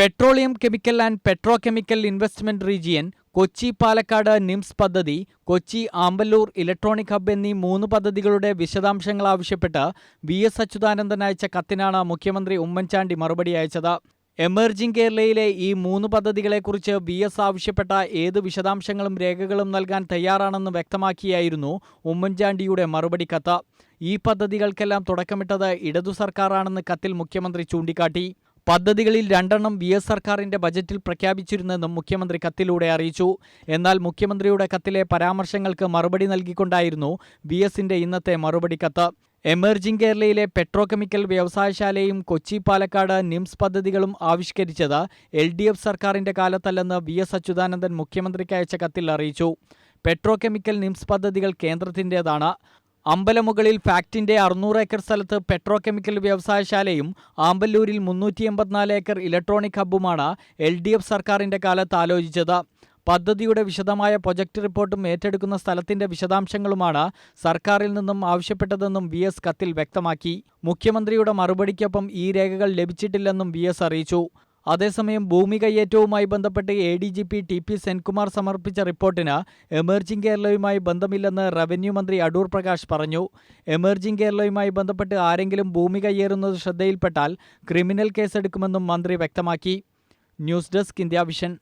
Petroleum chemical and petrochemical investment region Kochi Palakkad NIMZ പദ്ധതി Kochi Amballur electronic hub എന്നീ മൂന്ന് പദ്ധതികളുടെ വിശദാംശങ്ങൾ ആവശ്യപ്പെട്ട് വി എസ് അച്യുതാനന്ദൻ അയച്ച കത്തിനാണ് മുഖ്യമന്ത്രി ഉമ്മൻചാണ്ടി മറുപടി അയച്ചത്. എമർജിംഗ് കേരളയിലെ ഈ മൂന്ന് പദ്ധതികളെക്കുറിച്ച് വി എസ് ആവശ്യപ്പെട്ട ഏത് വിശദാംശങ്ങളും രേഖകളും നൽകാൻ തയ്യാറാണെന്ന് വ്യക്തമാക്കിയായിരുന്നു ഉമ്മൻചാണ്ടിയുടെ മറുപടി കത്ത്. ഈ പദ്ധതികൾക്കെല്ലാം തുടക്കമിട്ടത് ഇടതു സർക്കാരാണെന്ന് കത്തിൽ മുഖ്യമന്ത്രി ചൂണ്ടിക്കാട്ടി. പദ്ധതികളിൽ രണ്ടെണ്ണം വി എസ് സർക്കാരിന്റെ ബജറ്റിൽ പ്രഖ്യാപിച്ചിരുന്നെന്നും മുഖ്യമന്ത്രി കത്തിലൂടെ അറിയിച്ചു. എന്നാൽ മുഖ്യമന്ത്രിയുടെ കത്തിലെ പരാമർശങ്ങൾക്ക് മറുപടി നൽകിക്കൊണ്ടായിരുന്നു വി എസിന്റെ ഇന്നത്തെ മറുപടി കത്ത്. എമർജിംഗ് കേരളയിലെ പെട്രോകെമിക്കൽ വ്യവസായശാലയും കൊച്ചി പാലക്കാട് നിംസ് പദ്ധതികളും ആവിഷ്കരിച്ചത് എൽ ഡി എഫ് സർക്കാരിന്റെ കാലത്തല്ലെന്ന് വി എസ് അച്യുതാനന്ദൻ മുഖ്യമന്ത്രിക്ക് അയച്ച കത്തിൽ അറിയിച്ചു. പെട്രോകെമിക്കൽ നിംസ് പദ്ധതികൾ കേന്ദ്രത്തിന്റേതാണ്. അമ്പലമുകളിൽ ഫാക്ടിന്റെ അറുന്നൂറ് ഏക്കർ സ്ഥലത്ത് പെട്രോകെമിക്കൽ വ്യവസായശാലയും ആമ്പല്ലൂരിൽ മുന്നൂറ്റി എൺപത്തിനാല് ഏക്കർ ഇലക്ട്രോണിക് ഹബ്ബുമാണ് എൽ ഡി എഫ് സർക്കാരിന്റെ കാലത്ത് ആലോചിച്ചത്. പദ്ധതിയുടെ വിശദമായ പ്രൊജക്ട് റിപ്പോർട്ടും ഏറ്റെടുക്കുന്ന സ്ഥലത്തിന്റെ വിശദാംശങ്ങളുമാണ് സർക്കാരിൽ നിന്നും ആവശ്യപ്പെട്ടതെന്നും വി എസ് കത്തിൽ വ്യക്തമാക്കി. മുഖ്യമന്ത്രിയുടെ മറുപടിക്കൊപ്പം ഈ രേഖകൾ ലഭിച്ചിട്ടില്ലെന്നും വി എസ് അറിയിച്ചു. അതേസമയം ഭൂമി കയ്യേറ്റവുമായി ബന്ധപ്പെട്ട് A D G P T P Senkumar സമർപ്പിച്ച റിപ്പോർട്ടിന് എമർജിംഗ് കേരളയുമായി ബന്ധമില്ലെന്ന് റവന്യൂ മന്ത്രി അടൂർ പ്രകാശ് പറഞ്ഞു. എമർജിംഗ് കേരളയുമായി ബന്ധപ്പെട്ട് ആരെങ്കിലും ഭൂമി കയ്യേറുന്നത് ശ്രദ്ധയിൽപ്പെട്ടാൽ ക്രിമിനൽ കേസെടുക്കുമെന്നും മന്ത്രി വ്യക്തമാക്കി. News desk India vision.